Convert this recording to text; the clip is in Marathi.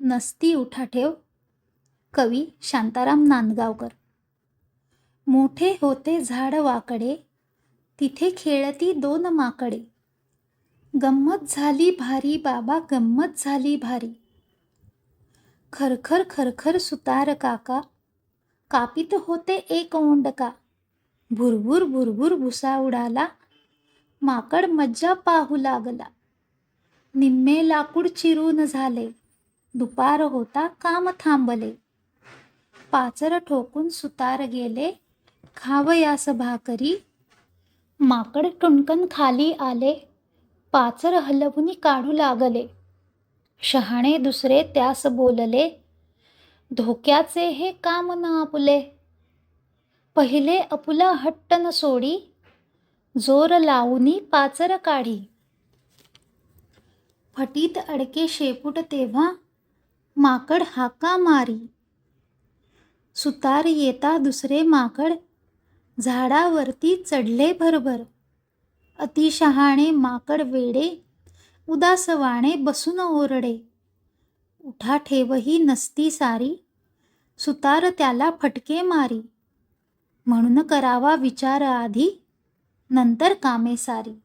नसती उठाठेव कवी शांताराम नांदगावकर. मोठे होते झाड वाकडे तिथे खेळती दोन माकडे. गंमत झाली भारी बाबा गंमत झाली भारी. खरखर खरखर सुतार काका कापित होते एक ओंडका. भुरभुर भुरभुर भुसा उडाला माकड मज्जा पाहू लागला. निम्मे लाकूड चिरून झाले. दुपार होता काम थांबले. पाचर ठोकून सुतार गेले. खावयास भाकरी माकड टुणकन खाली आले. पाचर हलवून काढू लागले. शहाणे दुसरे त्यास बोलले धोक्याचे हे काम न आपुले. पहिले अपुला हट्ट न सोडी. जोर लावूनी पाचर काढी. फटीत अडके शेपूट तेव्हा माकड हाका मारी. सुतार येता दुसरे माकड झाडावरती चढले भरभर. अतिशहाणे माकड वेडे उदासवाणे बसून ओरडे. उठा ठेवही नसती सारी सुतार त्याला फटके मारी. म्हणून करावा विचार आधी नंतर कामे सारी.